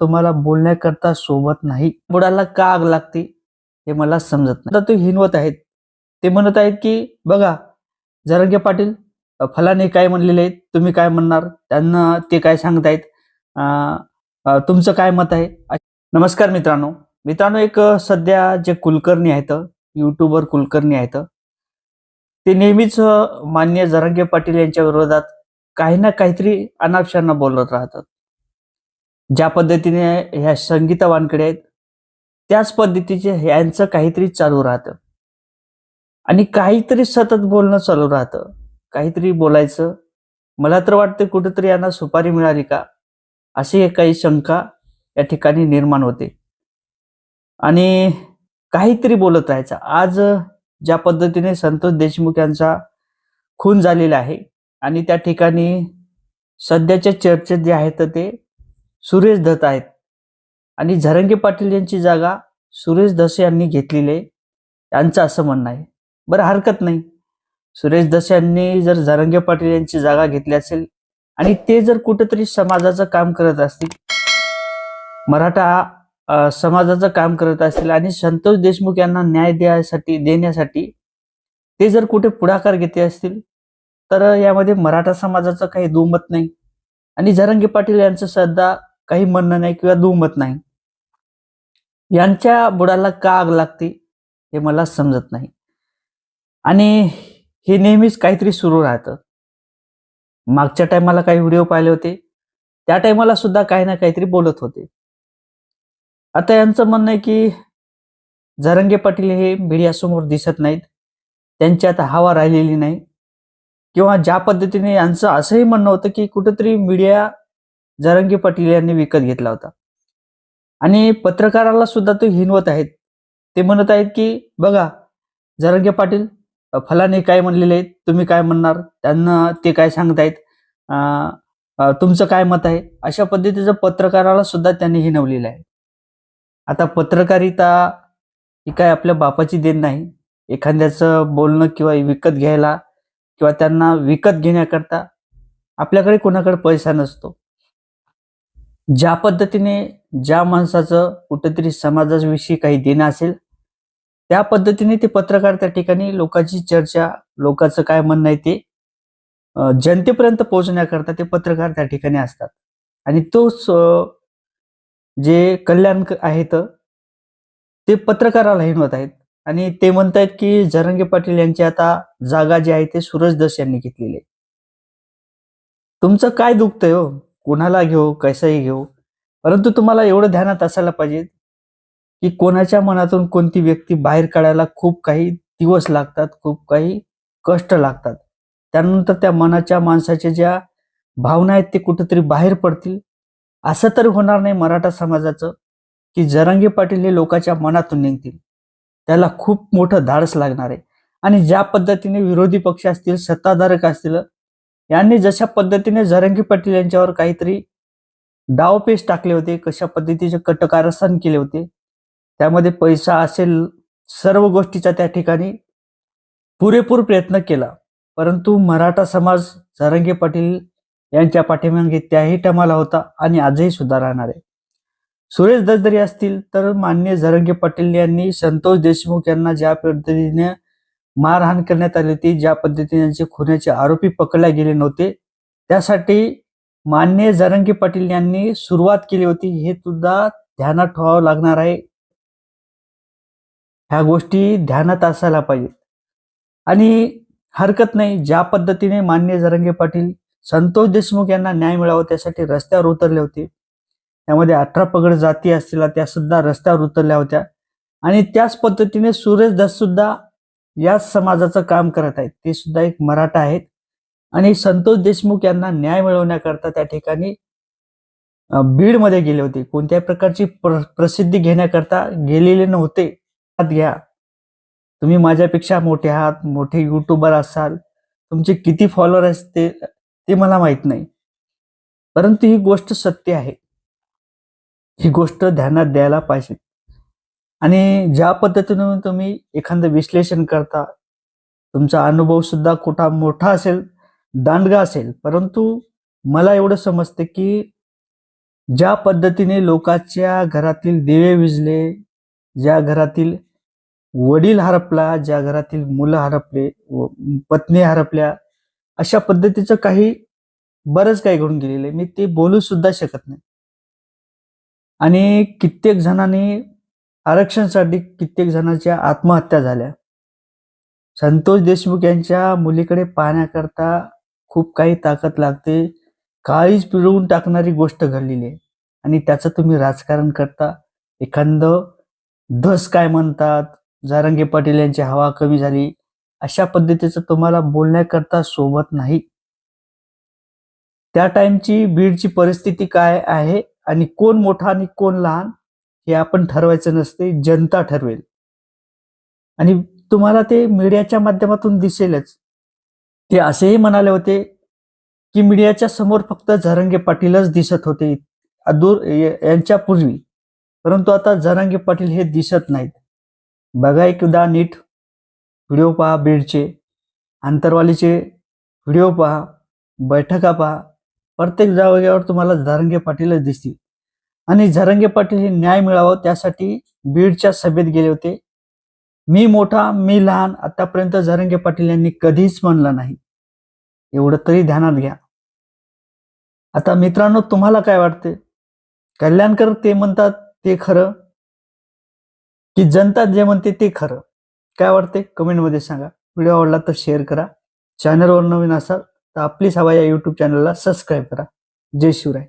तुम्हाला बोलण्याकरता सोबत नाही. बुडाला का आग लागते हे मला समजत नाही. आता ते हिनवत आहेत. ते म्हणत आहेत की बघा जरंगे पाटील फलाने काय म्हणलेले आहेत तुम्ही काय म्हणणार? त्यांना ते काय सांगतायत? तुमचं काय मत आहे? नमस्कार मित्रांनो. मित्रांनो एक सध्या जे कुलकर्णी आहेत युट्यूबर कुलकर्णी आहेत ते नेहमीच मान्य जरंगे पाटील यांच्या विरोधात काही ना काहीतरी अनापशांना बोलत राहतात. ज्या पद्धतीने ह्या संगीता वानकडे आहेत त्याच पद्धतीचे ह्यांचं काहीतरी चालू राहतं. आणि काहीतरी सतत बोलणं चालू राहतं. काहीतरी बोलायचं. मला तर वाटतं कुठेतरी यांना सुपारी मिळाली का? अशी काही शंका या ठिकाणी निर्माण होते. आणि काहीतरी बोलत राहायचं. आज ज्या पद्धतीने संतोष देशमुख यांचा खून झालेला आहे आणि त्या ठिकाणी सध्याच्या चर्चेत जे आहेत ते सुरेश दत्त आहेत. आणि झरंगे पाटील यांची जागा सुरेश दस यांनी घेतलेली आहे. यांचं असं म्हणणं आहे. बरं हरकत नाही. सुरेश दस यांनी जर झरंगे पाटील यांची जागा घेतली असेल आणि ते जर कुठेतरी समाजाचं काम करत असतील मराठा समाजाचं काम करत असतील आणि संतोष देशमुख यांना न्याय द्यायसाठी देण्यासाठी ते जर कुठे पुढाकार घेते असतील तर यामध्ये मराठा समाजाचं काही दुमत नाही. आणि झरंगे पाटील यांचं सध्या काही म्हणणं नाही किंवा दुमत नाही. यांच्या बुडाला का आग लागते हे मला समजत नाही. आणि हे नेहमीच काहीतरी सुरू राहतं. मागच्या टायमाला काही व्हिडिओ पाहिले होते. त्या टायमाला सुद्धा काही ना काहीतरी बोलत होते. आता यांचं म्हणणं आहे की झरंगे पाटील हे मीडियासमोर दिसत नाहीत. त्यांच्यात हवा राहिलेली नाही. किंवा ज्या पद्धतीने यांचं असंही म्हणणं होतं की कुठंतरी मीडिया जरंगी पाटील यांनी विकत घेतला होता. आणि पत्रकाराला सुद्धा तो हिनवत आहेत. ते म्हणत आहेत की बघा जरंगे पाटील फलाने काय म्हणलेले आहेत तुम्ही काय म्हणणार? त्यांना ते काय सांगतायत? तुमचं काय मत आहे? अशा पद्धतीचं पत्रकाराला सुद्धा त्यांनी हिनवलेलं आहे. आता पत्रकारिता ही काय आपल्या बापाची देण नाही. एखाद्याचं बोलणं किंवा विकत घ्यायला किंवा त्यांना विकत घेण्याकरता आपल्याकडे कोणाकडे पैसा नसतो. ज्या पद्धतीने ज्या माणसाचं कुठेतरी समाजाविषयी काही देणं असेल त्या पद्धतीने ते पत्रकार त्या ठिकाणी लोकांची चर्चा लोकांचं काय म्हणणं आहे ते जनतेपर्यंत पोहोचण्याकरता ते पत्रकार त्या ठिकाणी असतात. आणि तोच जे कल्याण आहेत ते पत्रकाराला हिनवत आहेत. आणि ते म्हणतायत की झरंगे पाटील यांची आता जागा जी आहे ते सूरज दस यांनी घेतलेली आहे. तुमचं काय दुखतंय हो? कोणाला घेऊ कसंही घेऊ. परंतु तुम्हाला एवढं ध्यानात असायला पाहिजे की कोणाच्या मनातून कोणती व्यक्ती बाहेर काढायला खूप काही दिवस लागतात खूप काही कष्ट लागतात. त्यानंतर त्या मनाच्या माणसाच्या ज्या भावना आहेत ते कुठेतरी बाहेर पडतील. असं तर होणार नाही मराठा समाजाचं की जरांगे पाटील हे लोकांच्या मनातून निघतील. त्याला खूप मोठं धाडस लागणार आहे. आणि ज्या पद्धतीने विरोधी पक्ष असतील सत्ताधारक असतील यांनी जशा पद्धतीने जरंगी पाटील यांच्यावर काहीतरी डावपेच टाकले होते कशा पद्धतीचे कटकारस्थान केले होते त्यामध्ये पैसा असेल सर्व गोष्टीचा त्या ठिकाणी पुरेपूर प्रयत्न केला. परंतु मराठा समाज झरंगे पाटील यांच्या पाठीमागे त्याही टमाला होता आणि आजही सुद्धा राहणार आहे. सुरेश दस जरी असतील तर मान्य झरंगे पाटील यांनी संतोष देशमुख यांना ज्या पद्धतीने मारहाण करण्यात आली होती. ज्या पद्धतीने त्यांचे खुनाचे आरोपी पकडले गेले नव्हते. त्यासाठी मान्य जरंगी पाटील यांनी सुरुवात केली होती. हे सुद्धा ध्यानात ठेवावं लागणार आहे. ह्या गोष्टी ध्यानात असायला पाहिजेत. आणि हरकत नाही. ज्या पद्धतीने मान्य जरंगे पाटील संतोष देशमुख यांना न्याय मिळावा त्यासाठी रस्त्यावर उतरले होते. त्यामध्ये अठरा पगड जाती असतील त्या सुद्धा रस्त्यावर उतरल्या होत्या. आणि त्याच पद्धतीने सुरेश दस सुद्धा याच समाजाचं काम करत आहेत. ते सुद्धा एक मराठा आहेत. आणि संतोष देशमुख यांना न्याय मिळवण्याकरता त्या ठिकाणी बीडमध्ये गेले होते. कोणत्याही प्रकारची प्र- प्रसिद्धी घेण्याकरता गेलेले नव्हते. घ्या. तुम्ही माझ्यापेक्षा मोठे आहात मोठे युट्यूबर असाल. तुमचे किती फॉलोअर असते ते मला माहीत नाही. परंतु ही गोष्ट सत्य आहे. ही गोष्ट ध्यानात द्यायला पाहिजे. आणि ज्या पद्धतीने तुम्ही एखादं विश्लेषण करता तुमचा अनुभव सुद्धा कुठा मोठा असेल दांडगा असेल परंतु मला एवढं समजते की ज्या पद्धतीने लोकांच्या घरातील दिवे विजले ज्या घरातील वडील हरपला ज्या घरातील मुलं हरपले व पत्नी हरपल्या अशा पद्धतीचं काही बरंच काही घडून गेलेलं आहे. मी ते बोलू सुद्धा शकत नाही. आणि कित्येक जणांनी आरक्षणसाठी कित्येक जणांच्या आत्महत्या झाल्या. संतोष देशमुख यांच्या मुलीकडे पाहण्याकरता खूप काही ताकद लागते काळीच पिळवून टाकणारी गोष्ट घडलेली आहे. आणि त्याचं तुम्ही राजकारण करता. एखादं धस काय म्हणतात? जारंगे पाटील यांची हवा कमी झाली. अशा पद्धतीचं तुम्हाला बोलण्याकरता सोबत नाही. त्या टाइमची बीडची परिस्थिती काय आहे? आणि कोण मोठा आणि कोण लहान? हे आपण ठरवायचं नसते जनता ठरवेल. आणि तुम्हाला ते मीडियाच्या माध्यमातून दिसेलच. ते असेही म्हणाले होते की मीडियाच्या समोर फक्त झरंगे पाटीलच दिसत होते अदूर यांच्यापूर्वी यांच्या पूर्वी. परंतु आता झरंगे पाटील हे दिसत नाहीत. बघा एकदा नीट. व्हिडिओ पहा बीडचे. आंतरवालीचे व्हिडिओ पहा. बैठका पहा. प्रत्येक जागेवर तुम्हाला झरंगे पाटीलच दिसतील. आणि झरंगे पाटील हे न्याय मिळावं त्यासाठी बीडच्या सभेत गेले होते. मी मोठा मी लहान आतापर्यंत झरंगे पाटील यांनी कधीच म्हणलं नाही. एवढं तरी ध्यानात घ्या. आता मित्रांनो तुम्हाला काय वाटते कल्याणकर ते म्हणतात ते खरं? की जनता जे म्हणते ते खरं? काय वाटते कमेंटमध्ये सांगा. व्हिडिओ आवडला तर शेअर करा. चॅनलवर नवीन असाल तर आपली सभा या यूट्यूब चॅनलला सबस्क्राईब करा. जय शिवराय.